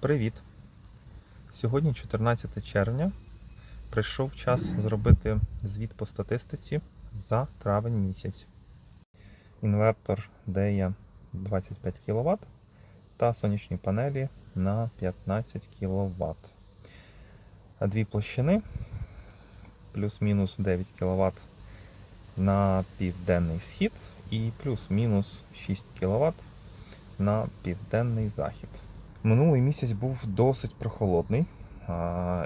Привіт! Сьогодні 14 червня. Прийшов час зробити звіт по статистиці за травень місяць. Інвертор DEA 25 кВт та сонячні панелі на 15 кВт. Дві площини плюс-мінус 9 кВт на південний схід і плюс-мінус 6 кВт на південний захід. Минулий місяць був досить прохолодний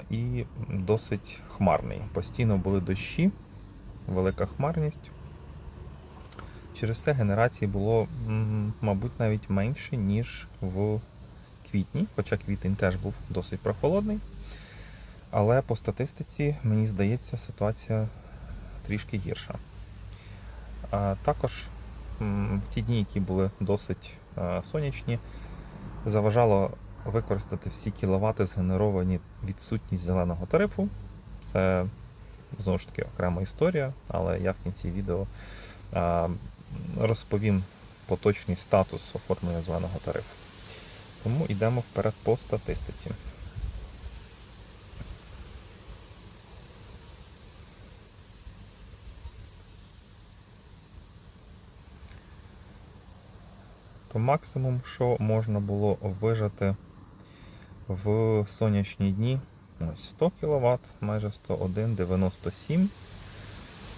і досить хмарний. Постійно були дощі, велика хмарність. Через це генерації було, мабуть, навіть менше, ніж в квітні, хоча квітень теж був досить прохолодний. Але по статистиці, мені здається, ситуація трішки гірша. Також ті дні, які були досить сонячні, заважало використати всі кіловати, згенеровані відсутність зеленого тарифу. Це знову ж таки окрема історія, але я в кінці відео розповім поточний статус оформлення зеленого тарифу. Тому йдемо вперед по статистиці. То максимум, що можна було вижати в сонячні дні, ось 100 кВт, майже 101, 97.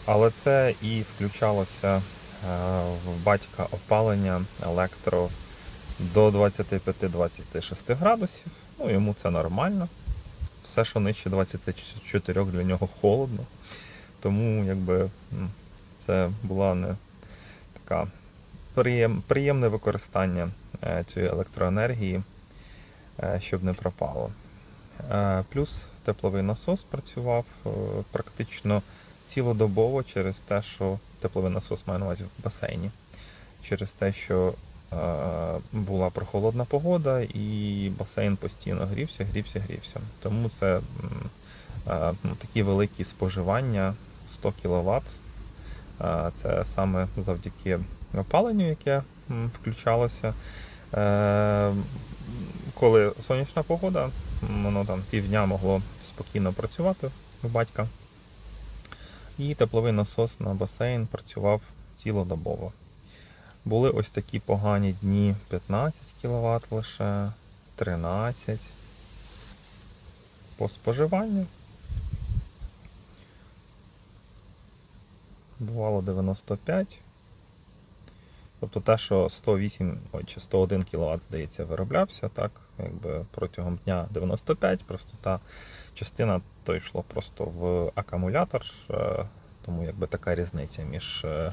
Але це і включалося е, в батька опалення електро до 25-26 градусів. Ну, йому це нормально. Все, що нижче 24 для нього холодно. Тому якби це була не така приємне використання е, цієї електроенергії, е, щоб не пропало. Е, Плюс тепловий насос працював практично цілодобово через те, що тепловий насос має на увазі в басейні, через те, що була прохолодна погода і басейн постійно грівся, грівся, грівся. Тому це ну, такі великі споживання 100 кВт. Це саме завдяки опаленню, яке включалося. Е, Коли сонячна погода, воно там півдня могло спокійно працювати у батька. І тепловий насос на басейн працював цілодобово. Були ось такі погані дні 15 кВт лише, 13 по споживанню. Бувало 95. Тобто те, що 108 чи 101 кВт, здається, вироблявся, так, якби протягом дня 95, просто та частина то йшло просто в акумулятор, е, тому якби така різниця між е,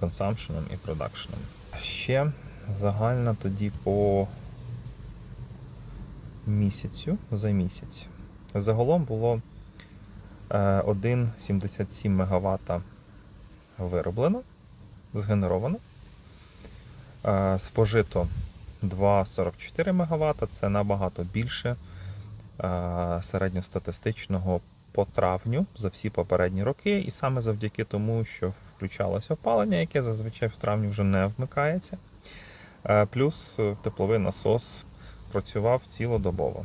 консампшеном і продакшеном. Ще загально тоді по місяцю за місяць. Загалом було е, 1,77 МВт вироблено, згенеровано. Спожито 2,44 МВт, це набагато більше е, середньостатистичного по травню за всі попередні роки, і саме завдяки тому, що включалося опалення, яке зазвичай в травні вже не вмикається. Е, Плюс е, тепловий насос працював цілодобово.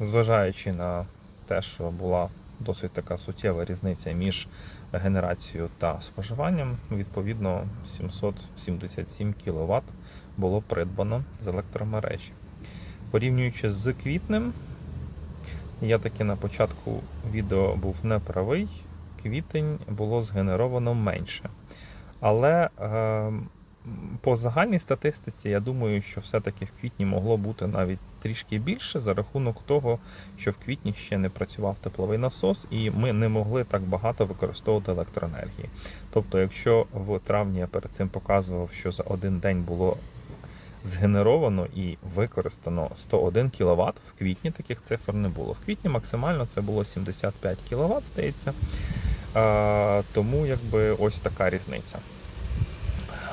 Зважаючи на те, що була досить така суттєва різниця між генерацією та споживанням, відповідно 777 кВт було придбано з електромережі. Порівнюючи з квітнем, я таки на початку відео був неправий, квітень було згенеровано менше. Але е, по загальній статистиці, я думаю, що все-таки в квітні могло бути навіть трішки більше за рахунок того, що в квітні ще не працював тепловий насос, і ми не могли так багато використовувати електроенергії. Тобто, якщо в травні я перед цим показував, що за один день було згенеровано і використано 101 кВт, в квітні таких цифр не було. В квітні максимально це було 75 кВт, здається. Тому якби ось така різниця.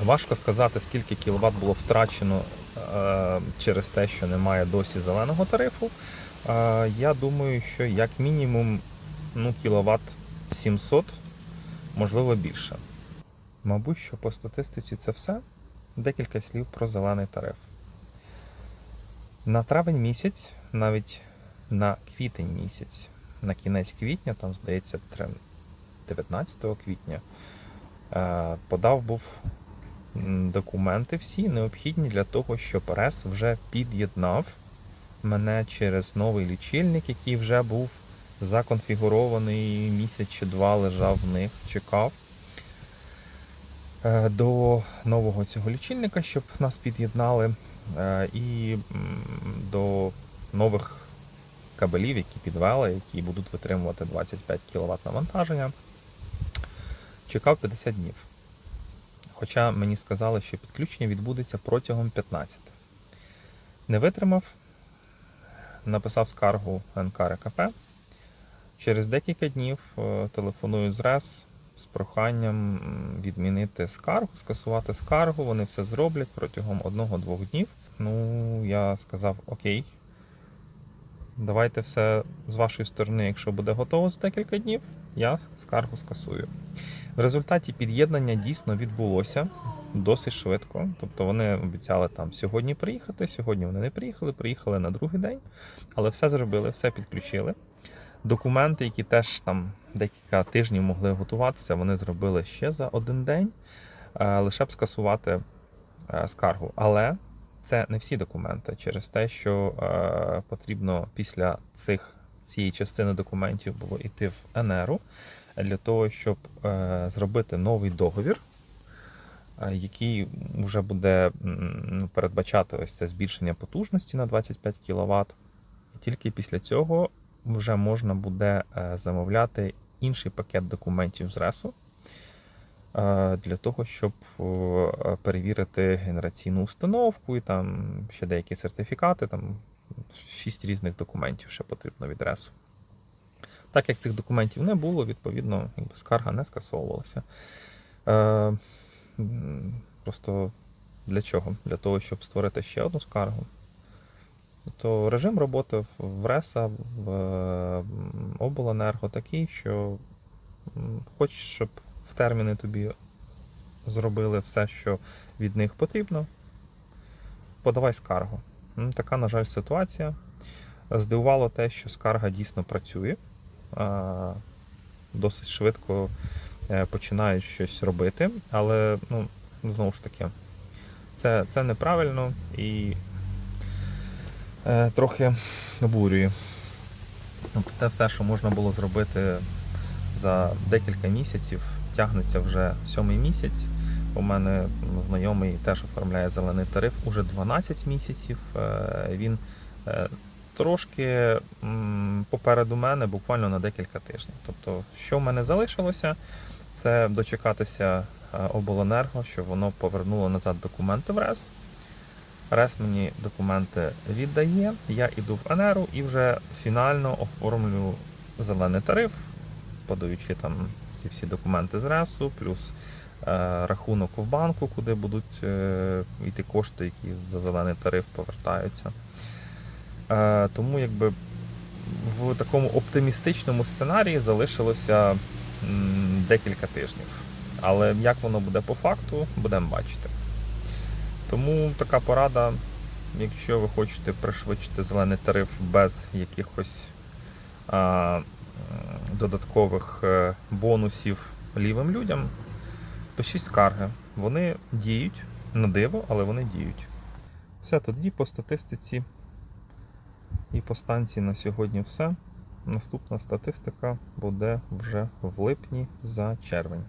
Важко сказати, скільки кіловат було втрачено е, через те, що немає досі зеленого тарифу. Е, я думаю, що як мінімум ну, кіловат 700, можливо більше. Мабуть, що по статистиці це все. Декілька слів про зелений тариф. На травень місяць навіть на квітень місяць. На кінець квітня, там, здається, 19 квітня, е, подав був документи всі необхідні для того, щоб РЕС вже під'єднав мене через новий лічильник, який вже був законфігурований місяць чи два лежав в них, чекав. е, До нового цього лічильника, щоб нас під'єднали, е, і до нових кабелів, які підвели, які будуть витримувати 25 кВт навантаження. Чекав 50 днів. Хоча мені сказали, що підключення відбудеться протягом 15. Не витримав, написав скаргу НКРКП. Через декілька днів е, телефоную з РЕС з проханням відмінити скаргу, скасувати скаргу. Вони все зроблять протягом одного-двох днів. Ну, я сказав окей. Давайте все з вашої сторони, якщо буде готово за декілька днів, я скаргу скасую. В результаті під'єднання дійсно відбулося досить швидко. Тобто вони обіцяли там сьогодні приїхати. Сьогодні вони не приїхали, приїхали на другий день, але все зробили, все підключили. Документи, які теж там декілька тижнів могли готуватися, вони зробили ще за один день, е, лише б скасувати е, скаргу. Але це не всі документи через те, що е, потрібно після цих цієї частини документів було йти в НРУ для того, щоб е, зробити новий договір, е, який вже буде ну, передбачати ось це збільшення потужності на 25 кВт. І тільки після цього вже можна буде е, замовляти інший пакет документів з РЕСу для того, щоб перевірити генераційну установку і там ще деякі сертифікати, там шість різних документів ще потрібно від РЕСу. Так як цих документів не було, відповідно, якби скарга не скасовувалася. Е, просто для чого? Для того, щоб створити ще одну скаргу. То режим роботи в РЕСа, в обленерго такий, що хочеш, щоб в терміни тобі зробили все, що від них потрібно, подавай скаргу. Така, на жаль, ситуація. Здивувало те, що скарга дійсно працює. Досить швидко е, починають щось робити, але ну, знову ж таки, це, це неправильно і е, трохи обурює. Тобто все, що можна було зробити за декілька місяців, тягнеться вже сьомий місяць. У мене знайомий теж оформляє зелений тариф уже 12 місяців. Е, Він трошки попереду мене, буквально на декілька тижнів. Тобто, що в мене залишилося, це дочекатися е, обленерго, щоб воно повернуло назад документи в РЕС. РЕС мені документи віддає, я йду в НРУ і вже фінально оформлю зелений тариф, подаючи там ці всі документи з РЕСу, плюс е, рахунок в банку, куди будуть е, йти кошти, які за зелений тариф повертаються. Е, тому якби в такому оптимістичному сценарії залишилося декілька тижнів. Але як воно буде по факту, будемо бачити. Тому така порада, якщо ви хочете пришвидшити зелений тариф без якихось а, додаткових е, бонусів лівим людям, пишіть скарги. Вони діють на диво, але вони діють. Все тоді по статистиці і по станції на сьогодні все. Наступна статистика буде вже в липні за червень.